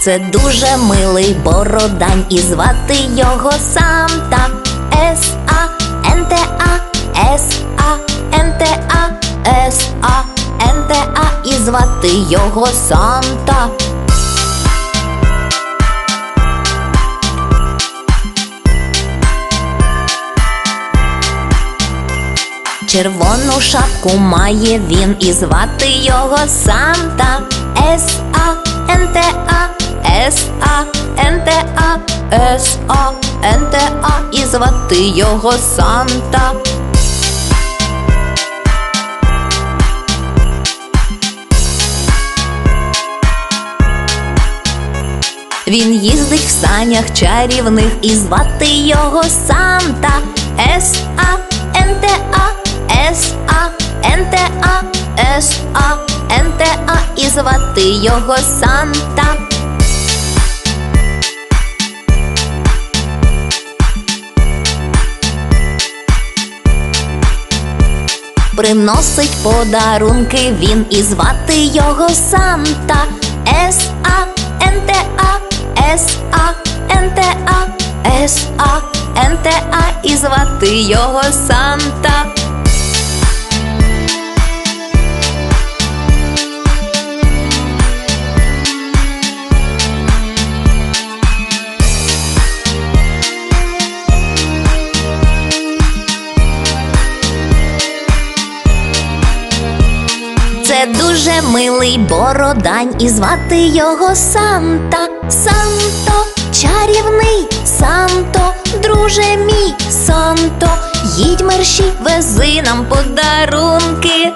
Це дуже милий бородань, і звати його Санта. С А Н Т А С А Н Т А С А Н Т А і звати його Санта. Червону шапку має він і звати його Санта. С А Н Т А С А Н Т А С А Н Т А і звати його Санта. Він їздить в санях чарівних і звати його Санта. С А Н Т А С А Н Т А С А Н Т А і звати його Санта. Приносить подарунки він і звати його Санта. С А Н Т А С А Н Т А С А Н Т А і звати його Санта. Це дуже милий бородань, і звати його Санта. Санто, чарівний Санто, друже мій Санто, їдь мерщій, вези нам подарунки.